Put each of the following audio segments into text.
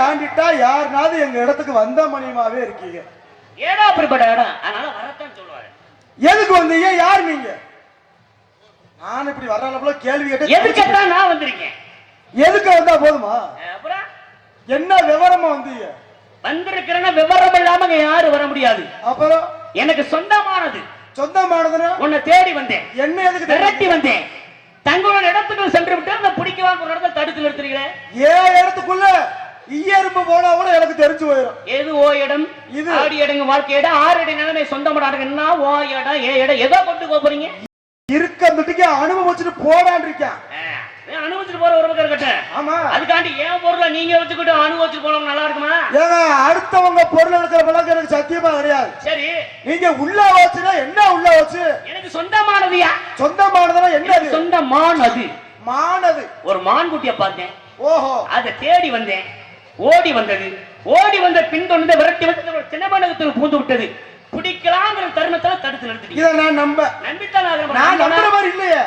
தாண்டிட்டா யாருனாவது எங்க இடத்துக்கு வந்த மணியமாவே இருக்கீங்க. ஏடா அப்படிப்பட்ட இடம்? அதனால வரத்தான் சொல்லுவாரு. எதுக்கு வந்தீங்க? யார் நீங்க? நான் இப்படி வர்ற அளவுல கேள்வி கேட்டு எதுக்கத்தான் நான் வந்திருக்கேன். எதுக்கு வந்தா போதுமா? அப்புறம்? என்ன விவரமா வந்தீங்க? வந்திருக்கிறேன்னா விவரம் இல்லாம யாரும் வர முடியாது. அப்புறம்? எனக்கு சொந்தமானது. சொந்தமானதுன்னா? உன்னை தேடி வந்தேன். என்ன எதுக்கு தெரியும்? வந்தேன். தங்களோட இடத்துக்கு சென்று விட்டு அந்த பிடிக்கலாம் ஒரு இடத்துல தடுத்து நிறுத்துறீங்களே? ஏன் இடத்துக்குள்ள? ஈயரும்பு போனா கூட எனக்கு தெரிஞ்சு போயிடும் எது ஓ இடம்? இது. ஆடி இடங்க வாழ்க்கை இடம் ஆறு இடம் நிலைமை சொந்தம் என்ன ஓ இடம் ஏ இடம்? எதோ கொண்டு போறீங்க? இருக்க மிட்டுக்கு அனுபவிச்சுட்டு போடான்னு இருக்கேன். அனுபவிச்சுட்டு போற ஒரு இருக்கட்டும். ஆமா. அதுக்காண்டி ஏன் பொருளை நீங்க வச்சுக்கிட்டு அனுபவிச்சுட்டு போனோம் நல்லா இருக்குமா? ஏங்க அடுத்தவங்க பொருள் எடுக்கிற பழக்கம் எனக்கு சத்தியமா கிடையாது. சரி. நீங்க உள்ள வச்சுனா என்ன உள்ள வச்சு? எனக்கு சொந்தமானதுயா? சொந்தமானதுன்னா என்னது? சொந்தமானது. மானது. ஒரு மான்குட்டியை பார்த்தேன். ஓஹோ. அதை தேடி வந்தேன். ஓடி வந்தது. ஓடி வந்த பின்தொடர்ந்து விரட்டி வந்து சின்னமனகத்தில் பூந்து விட்டது. பிடிக்கலாங்கிற தருணத்துல தடுத்து நிறுத்திட்டீங்க. இத நான் நம்ப நம்பித்தான் ஆகணும். நான் நம்புற மாதிரி இல்லையே.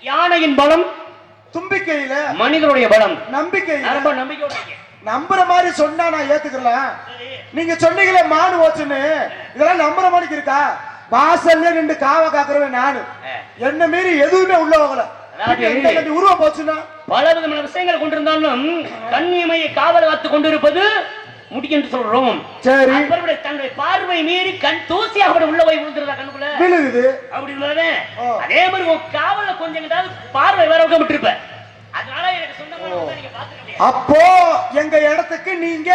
யானையின் பலம் தும்பிக்கையில மனிதனுடைய பலம். நம்பிக்கையில நான் ரொம்ப நம்பிக்கையோட. நம்புற மாதிரி சொன்னா நான் ஏத்துக்கலாம். நீங்க சொன்னீங்களே மானு ஓச்சுன்னு. இதெல்லாம் நம்புற மாதிரி இருக்கா? வாசல்ல நின்று காவ காக்குறவன் நானு. என்ன மீறி எதுவுமே உள்ள போகல. உருவம் போச்சுன்னா? பல விதமான விஷயங்கள் கொண்டிருந்தாலும் கண்ணியமையை காவல் காத்து கொண்டிருப்பது முடி என்று சொல்றோம். சரி. தன்னுடைய பார்வை மீறி கண் தூசி அப்படி உள்ள போய் விழுந்துருதா கண்ணுக்குள்ள? விழுகுது. அப்படி. அதே மாதிரி உன் காவல்ல கொஞ்சம் ஏதாவது பார்வை வேற பக்கம் விட்டுருப்ப. அதனால எனக்கு சொந்தமான நீங்க பாத்துக்க முடியாது. அப்போ எங்க இடத்துக்கு நீங்க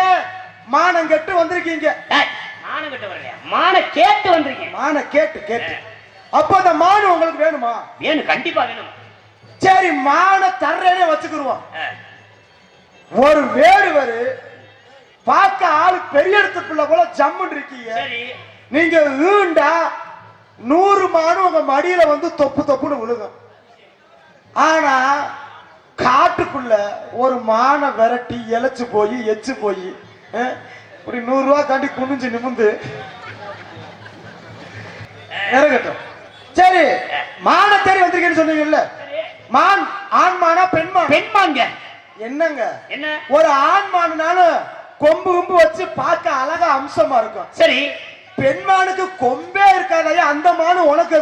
மானம் கெட்டு வந்திருக்கீங்க. மானம் கட்ட வரலையா? மான கேட்டு வந்திருக்கேன் மான கேட்டு கேட்டு. அப்போ அந்த மானு உங்களுக்கு வேணுமா? வேணும் கண்டிப்பா வேணும். சரி மான தர்றேனே வச்சுக்கிருவோம். ஒரு வேடுவரு பார்க்க ஆளு பெரிய இடத்து பிள்ளை போல ஜம்முன்னு இருக்கீங்க. நீங்க ஈண்டா நூறு மானு உங்க மடியில வந்து தொப்பு தொப்புன்னு விழுகும். ஆனா காட்டுக்குள்ள ஒரு மானை விரட்டி இழைச்சு போய் எச்சு போய் இப்படி நூறு ரூபா தாண்டி குனிஞ்சு நிமிந்து இறங்கட்டும். சரி மானை தேடி வந்திருக்கேன்னு சொன்னீங்கல்ல. மான் ஆண் மானா பெண் மான் பெண்மாங்க என்னங்க? என்ன? ஒரு ஆண் மானுனாலும் கொம்பு கொம்பு வச்சு பார்க்க அழகா அம்சமா இருக்கும். சரி. பெண்மானுக்கு கொம்பே இருக்காதையா அந்த மானு உனக்கு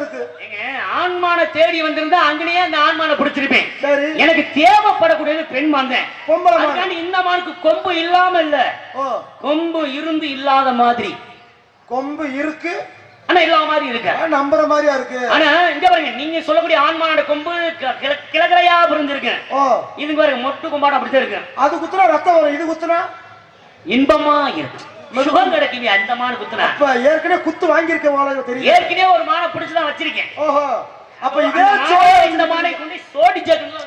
ஏங்க ஆண்மான தேடி வந்திருந்தா அங்கனே அந்த ஆண்மான பிடிச்சிருப்பேன். சரி. எனக்கு தேவைப்படக்கூடியது பெண் மாந்தேன் பொம்பளை இந்த மானுக்கு கொம்பு இல்லாம இல்ல கொம்பு இருந்து இல்லாத மாதிரி. கொம்பு இருக்கு ஆனா இல்லாத மாதிரி இருக்க. நம்புற மாதிரியா இருக்கு. ஆனா இங்க பாருங்க நீங்க சொல்லக்கூடிய ஆண்மானோட கொம்பு கிளகிளையா பிரிஞ்சிருக்கு. ஓ. இது பாருங்க மொட்டு கொம்பாட அப்படித்தான் இருக்கு. அது குத்துனா ரத்தம் வரும். இது குத்துனா? இன்பமா இருக்கு. சுகம் கிடைக்குது அந்த மானு குத்துனா. அப்ப ஏற்கனவே குத்து வாங்கியிருக்க போல தெரியும் ஏற்கனவே ஒரு மானை பிடிச்சுதான் வச்சிருக்கேன். ஓஹோ. அப்ப இதே இந்த மானை கொண்டு சோடி ஜெகன்ல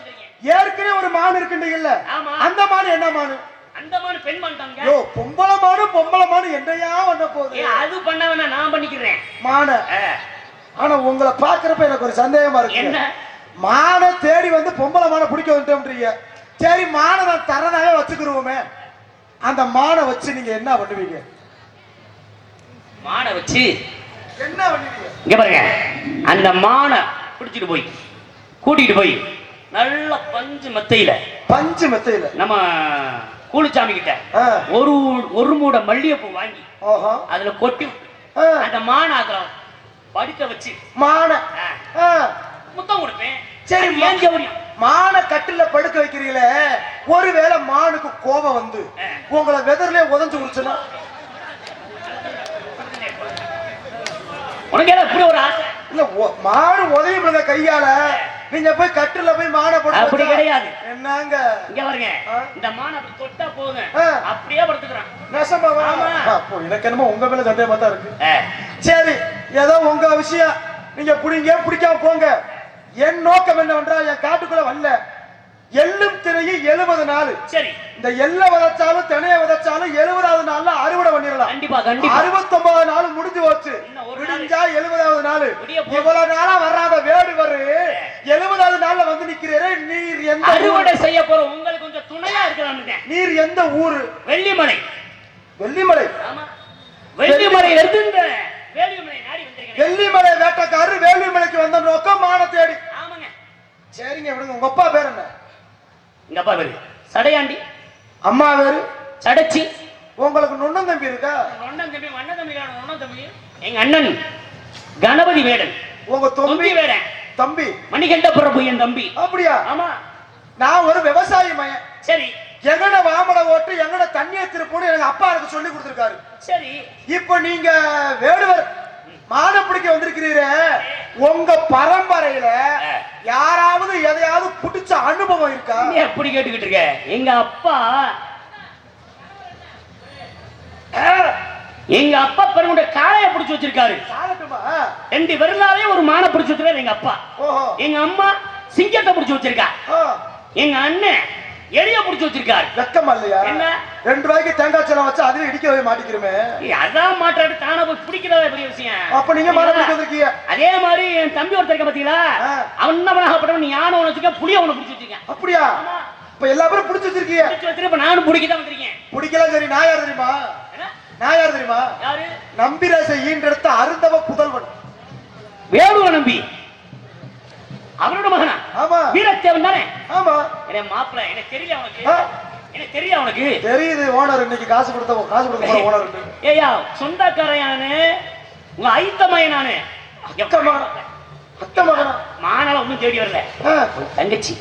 ஏற்கனவே ஒரு மான் இருக்குன்றீங்கல்ல ஆமா. அந்த மான் என்ன மானு அந்த மானு பெண் மான்தாங்க யோ பொம்பளை மானு பொம்பளை மானு என்னையா வந்த போகுது? அது பண்ண வேணா நான் பண்ணிக்கிறேன். மான ஆனா உங்களை பாக்குறப்ப எனக்கு ஒரு சந்தேகமா இருக்கு. என்ன? மானை தேடி வந்து பொம்பளை மானை பிடிக்க வந்துட்டோம்ன்றீங்க. சரி மானை நான் தரதாவே வச்சுக்கிருவோமே. அந்த மானை வச்சு நீங்க என்ன பண்ணுவீங்க? மானை வச்சு? என்ன பண்ணுவீங்க? இங்க பாருங்க. அந்த மானை பிடிச்சிட்டு போய் கூட்டிட்டு போய் நல்ல பஞ்சு மெத்தையில பஞ்சு மெத்தையில. நம்ம கூலிச்சாமி கிட்ட ஒரு ஒரு மூட மல்லிகைப்பூ வாங்கி அதுல கொட்டி அந்த மானை அதுல படுக்க வச்சு மானை. முத்தம் கொடுப்பேன். சரி, ஏன் ஜவுரியம் மானை கட்டில படுக்க வைக்கிறீங்களே? ஒருவேளை மானுக்கு கோபம் வந்து. உங்களை வெதர்லயே உதஞ்சு உடிச்சுன்னா உனக்கு ஏதோ இப்படி ஒரு ஆசை? இல்ல மாடு உதவி பண்ண கையால. நீங்க போய் கட்டில போய் மானை போட்டு அப்படி கிடையாது. என்னங்க இங்க பாருங்க. இந்த மானை தொட்டா ஆ. அப்படியே படுத்துக்கிறான் நெசமாவா? ஆமா. அப்போ எனக்கு என்னமோ உங்க மேல சந்தேகமா தான் இருக்கு சரி ஏதோ உங்க விஷயம் நீங்க புடிங்க பிடிக்காம போங்க என் நோக்கம் என்னவென்றால் என் காட்டுக்குள்ள வரல எள்ளும் திரையும் எழுபது நாள். சரி. இந்த எள்ள விதைச்சாலும் தினைய விதைச்சாலும் எழுபதாவது நாள்ல அறுவடை பண்ணிடலாம். கண்டிப்பா கண்டிப்பா. அறுபத்தொன்பது நாள் முடிஞ்சு போச்சு. விடிஞ்சா எழுபதாவது நாள். இவ்வளவு நாளா வராத வேடுவரு எழுபதாவது நாள்ல வந்து நிக்கிறீரே நீர் எந்த? அறுவடை செய்ய போற உங்களுக்கு கொஞ்சம் துணையா இருக்கலாம்னு நீர் எந்த ஊரு? வெள்ளிமலை. வெள்ளிமலை. ஆமா. வெள்ளிமலை இருந்து இந்த வேலிமலை நாடி வந்திருக்கேன் வெள்ளிமலை வேட்டக்காரர் வேள்விமலைக்கு வந்த நோக்கம் மான தேடி ஆமாங்க. சரிங்க விடுங்க. உங்க அப்பா பேர் என்ன? இங்க அப்பா பேரு. சடையாண்டி. அம்மா பேரு சடைச்சி. உங்களுக்கு நுண்ணம் தம்பி இருக்கா? அண்ணன் தம்பி அண்ணன் தம்பி அண்ணன் தம்பி. எங்க அண்ணன் கணபதி வேடன் உங்க தொம்பி வேடன் தம்பி. மணிகண்ட பிரபு என் தம்பி. அப்படியா? ஆமா. நான் ஒரு விவசாயி மயன் சரி. எங்கட வாமட ஓட்டு எங்கட தண்ணியை திருப்பணும் எங்க அப்பா எனக்கு சொல்லி கொடுத்திருக்காரு. சரி. இப்போ நீங்க வேடுவர் மானை பிடிக்க வந்திருக்கிறீரே. உங்க பரம்பரையில யாராவது எதையாவது புடிச்ச அனுபவம் இருக்கா? எப்படி கேட்டுக்கிட்டு இருக்க? எங்க அப்பா எங்க அப்பா பெருமுட காளைய பிடிச்சு வச்சிருக்காரு? ரெண்டு விரலாலே ஒரு மானை பிடிச்சு வச்சிருக்காரு எங்க அப்பா. எங்க அம்மா சிங்கத்தை பிடிச்சு வச்சிருக்கா. எங்க அண்ணன் எலிய பிடிச்சு வச்சிருக்காரு. வெக்கமா இல்லையா என்ன? ரெண்டு ரூபாய்க்கு தேங்காய் சலம் வச்சு அதுல இடிக்கவே மாட்டிக்கிறோமே. அதான் மாட்டாடு தானே போய் பிடிக்கிறதா பெரிய விஷயம். அப்ப நீங்க மானை பிடிக்க வந்திருக்கீங்க. அதே மாதிரி என் தம்பி ஒருத்தர் இருக்க பாத்தீங்களா. அவன் என்ன பண்ணப்பட்டவன் நீ யானை ஒன்று வச்சுக்க புளிய ஒன்று பிடிச்சி வச்சிருக்கேன். அப்படியா. இப்ப எல்லா பேரும் பிடிச்சு வச்சிருக்கீங்க. பிடிச்சி வச்சிருக்க இப்ப நானும் பிடிக்க தான் வந்திருக்கேன். பிடிக்கலாம் சரி நான் யார் தெரியுமா? நான் யார் தெரியுமா? யாரு? நம்பிராசை ஈன்றெடுத்த அருந்தவ புதல்வன். வேடுவ நம்பி. அவனோட மகனா? ஆமா. வீரத்தேவன் தானே? ஆமா. என் மாப்பிள்ள எனக்கு தெரியல அவனுக்கு ஆ. எனக்கு தெரியல அவனுக்கு தெரியுது ஓனர் இன்னைக்கு காசு கொடுத்த காசு கொடுத்த போற ஓனர் ஏய்யா சொந்தக்காரன் நானு உங்க ஐத்த மகன் நானு. அத்த மகனா? அத்த மகனா? மானால ஒண்ணும் தேடி வரல. தங்கச்சி.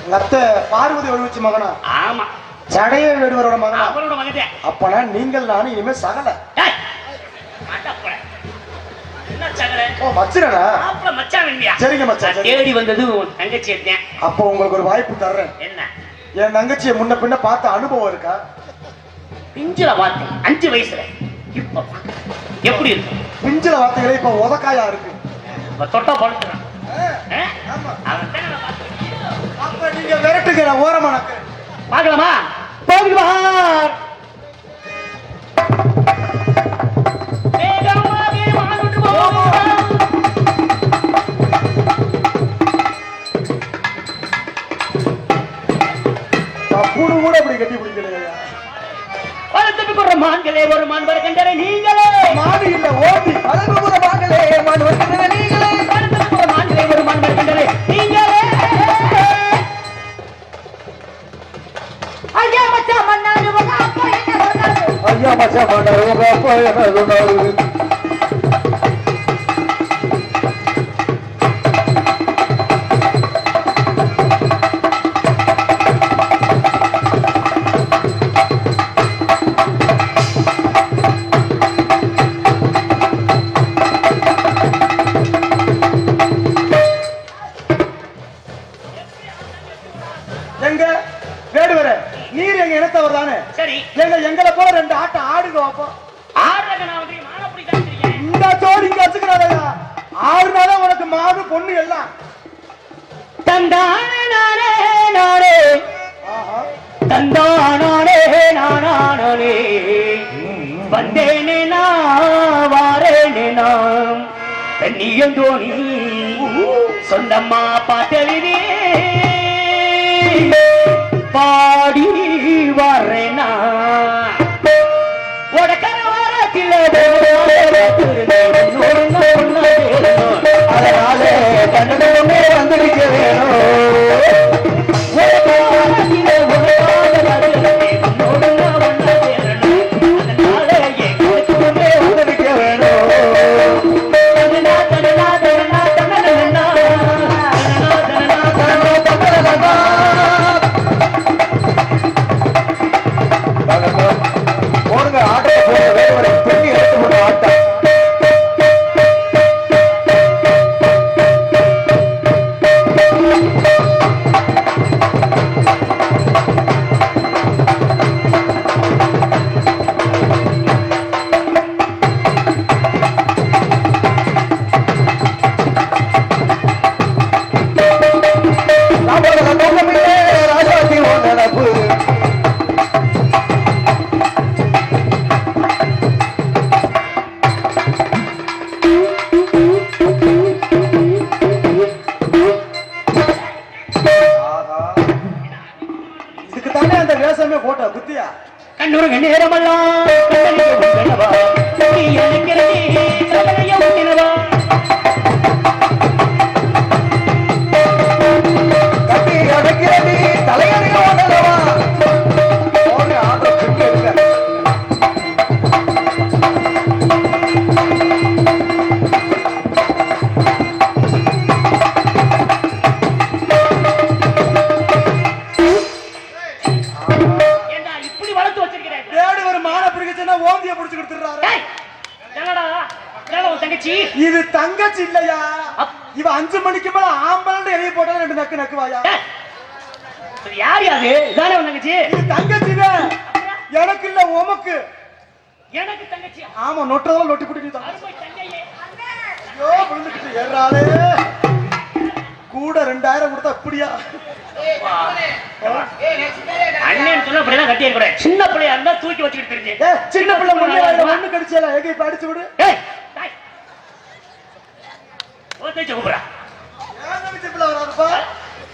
உங்க அத்தை பார்வதி ஒழிச்சு மகனா? ஆமா. சடைய வேடுவரோட மகனா? அவனோட மகன் அப்பனா நீங்கள் நானும் இனிமே சகல. ஓ மச்சிரனா மாப்பிள்ள மச்சான் இல்லையா? சரிங்க மச்சான் தேடி வந்தது உன் தங்கச்சி இருந்தேன் அப்போ உங்களுக்கு ஒரு வாய்ப்பு தர்றேன். என்ன? என் தங்கச்சியை முன்ன பின்ன பார்த்த அனுபவம் இருக்கா? பிஞ்சில பார்த்தேன் அஞ்சு வயசுல. இப்ப. எப்படி இருக்கு? பிஞ்சில வார்த்தைகளே இப்ப உதக்காயா இருக்கு. தொட்டா பழுத்துறான். அப்ப நீங்க விரட்டுங்க நான் ஓரமா பார்க்கலாமா? போகுவார் மான்களே ஒரு மான் வருகின்றன நீங்களே. மாடு இல்ல ஓட்டி. அழகுபுற வாங்களே மண் வருகின்ற நீங்களே. மான்களே ஒரு மான் வருகின்றன நீங்களே. ஐயா மச்சான் மன்னாரு ஐயா மச்சான் மாட்டாரு வந்தேனே நான் வாரேனே நான். தண்ணியும் தோணி சொந்தம்மா பாட்டெழுதி பாடி வரேனா அதனால கண்டனமே வந்திருக்க எல்லாமே போட்டா குத்தியா கண்ணூர் நேரமெல்லாம் நீ எனக்கு எனக்கு தங்கச்சி. ஆமா நொட்டதெல்லாம் நொட்டி குட்டி அருமை ஏறாளே கூட ரெண்டாயிரம் கொடுத்தா அப்படியா அண்ணன் சொன்ன கட்டி இருக்க சின்ன பிள்ளையா இருந்தா தூக்கி வச்சுக்கிட்டு தெரிஞ்சு. சின்ன பிள்ளை முன்னாடி ஒண்ணு கடிச்சல எங்க இப்ப அடிச்சு விடு. தேய்ச்சி கூப்பிடா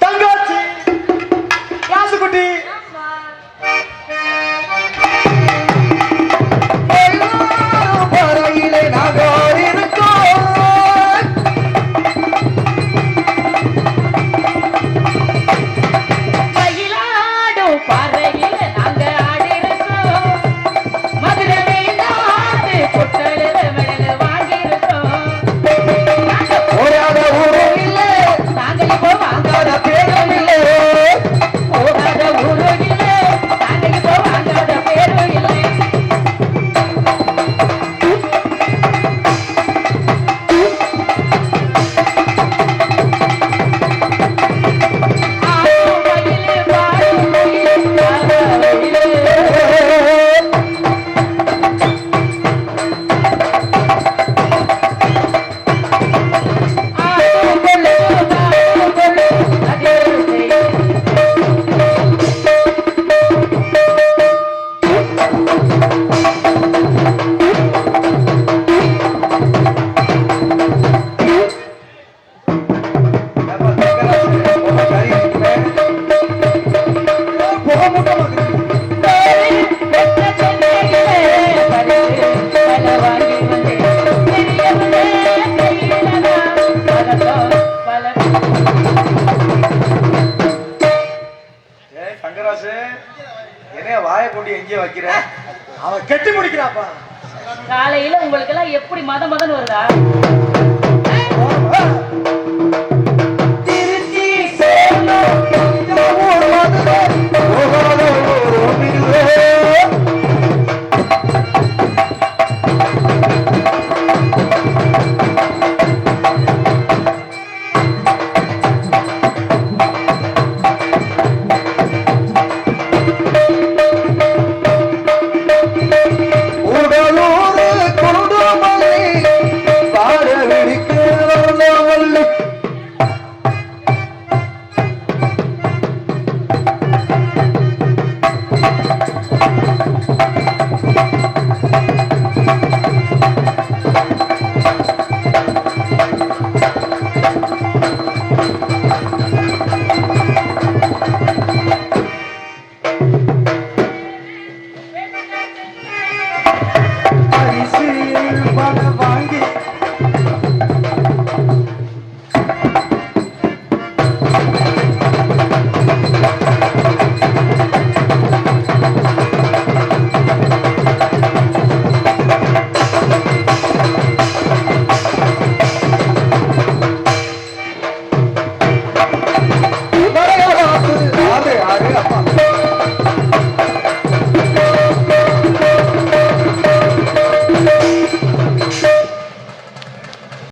தங்காச்சி? ராசுகுட்டி காலையில உங்களுக்கு எல்லாம் எப்படி மத மதன்னு வருதா?